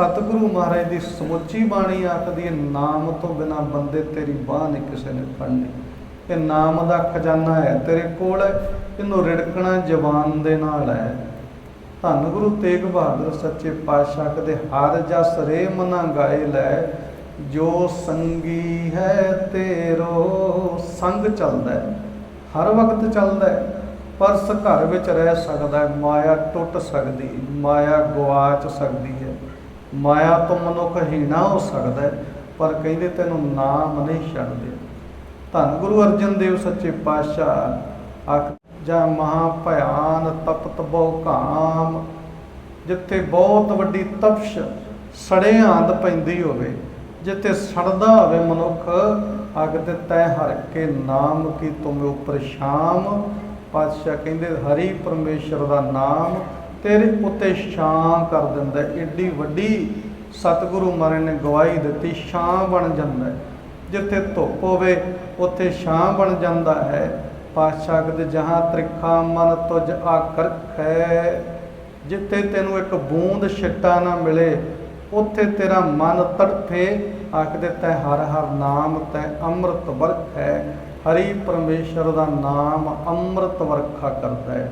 ਸਤਿਗੁਰੂ ਮਹਾਰਾਜ ਦੀ ਸਮੁੱਚੀ ਬਾਣੀ ਆਖਦੀ ਹੈ, ਨਾਮ ਤੋਂ ਬਿਨਾ ਬੰਦੇ ਤੇਰੀ ਬਾਹ ਨਹੀਂ ਕਿਸੇ ਨੇ ਫੜਨੀ। ਇਹ ਨਾਮ ਦਾ ਖਜ਼ਾਨਾ ਹੈ ਤੇਰੇ ਕੋਲ, ਇਹਨੂੰ ਰਿੜਕਣਾ ਜ਼ਬਾਨ ਦੇ ਨਾਲ ਹੈ। ਧੰਨ ਗੁਰੂ ਤੇਗ ਬਹਾਦਰ ਸੱਚੇ ਪਾਤਸ਼ਾਹ ਕਦੇ ਹਰ ਜਸ ਰੇ ਮਨਾ ਗਾਏ ਲੈ। ਜੋ ਸੰਗੀ ਹੈ ਤੇਰੋ, ਸੰਗ ਚੱਲਦਾ ਹੈ। ਹਰ ਵਕਤ ਚੱਲਦਾ ਹੈ। ਪਰ ਘਰ ਵਿੱਚ ਰਹਿ ਸਕਦਾ ਹੈ, ਮਾਇਆ ਟੁੱਟ ਸਕਦੀ, ਮਾਇਆ ਗਵਾਚ ਸਕਦੀ ਹੈ। ਮਾਇਆ ਤੋਂ ਮਨੁੱਖ ਹੀਣਾ ਹੋ ਸਕਦਾ ਹੈ, ਪਰ ਕਹਿੰਦੇ ਤੈਨੂੰ ਨਾਮ ਨਹੀਂ ਛੱਡਦੇ। ਧੰਨ ਗੁਰੂ ਅਰਜਨ ਦੇਵ ਸੱਚੇ ਪਾਤਸ਼ਾਹ, ਆਖ ਜਾਂ ਮਹਾ ਭਿਆਨ ਤਪਤ ਬਹੁ ਕਾਮ, ਜਿੱਥੇ ਬਹੁਤ ਵੱਡੀ ਤਪਸ਼ ਸੜੇ ਆਂਦ ਪੈਂਦੀ ਹੋਵੇ, ਜਿੱਥੇ ਸੜਦਾ ਹੋਵੇ ਮਨੁੱਖ ਅਗ ਤੈ ਹਰ ਕੇ ਨਾਮ ਕੀ ਤੁਮ ਉਪਰ ਸ਼ਾਮ। ਪਾਤਸ਼ਾਹ ਕਹਿੰਦੇ, ਹਰੀ ਪਰਮੇਸ਼ਰ ਦਾ ਨਾਮ ਤੇਰੇ ਉੱਤੇ ਛਾਂ ਕਰ ਦਿੰਦਾ ਹੈ। ਏਡੀ ਵੱਡੀ ਸਤਿਗੁਰੂ ਮਹਾਰਾਜ ਨੇ ਗਵਾਹੀ ਦਿੱਤੀ, ਛਾਂ ਬਣ ਜਾਂਦਾ ਜਿੱਥੇ ਧੁੱਪ ਹੋਵੇ, ਉੱਥੇ ਛਾਂ ਬਣ ਜਾਂਦਾ ਹੈ। ਪਾਤਸ਼ਾਹ ਕਹਿੰਦੇ, ਜਹਾਂ ਤ੍ਰਿਖਾ ਮਨ ਤੁਜ ਆਕਰਖ ਹੈ। ਜਿੱਥੇ ਤੈਨੂੰ ਇੱਕ ਬੂੰਦ ਛਿੱਟਾ ਨਾ ਮਿਲੇ, ਉੱਥੇ ਤੇਰਾ ਮਨ ਤੜਫੇ। ਆਖਦੇ, ਤੈ ਹਰ ਹਰ ਨਾਮ, ਤੈ ਅੰਮ੍ਰਿਤ ਵਰਖ ਹੈ। ਹਰੀ ਪਰਮੇਸ਼ਰ ਦਾ ਨਾਮ ਅੰਮ੍ਰਿਤ ਵਰਖਾ ਕਰਦਾ ਹੈ।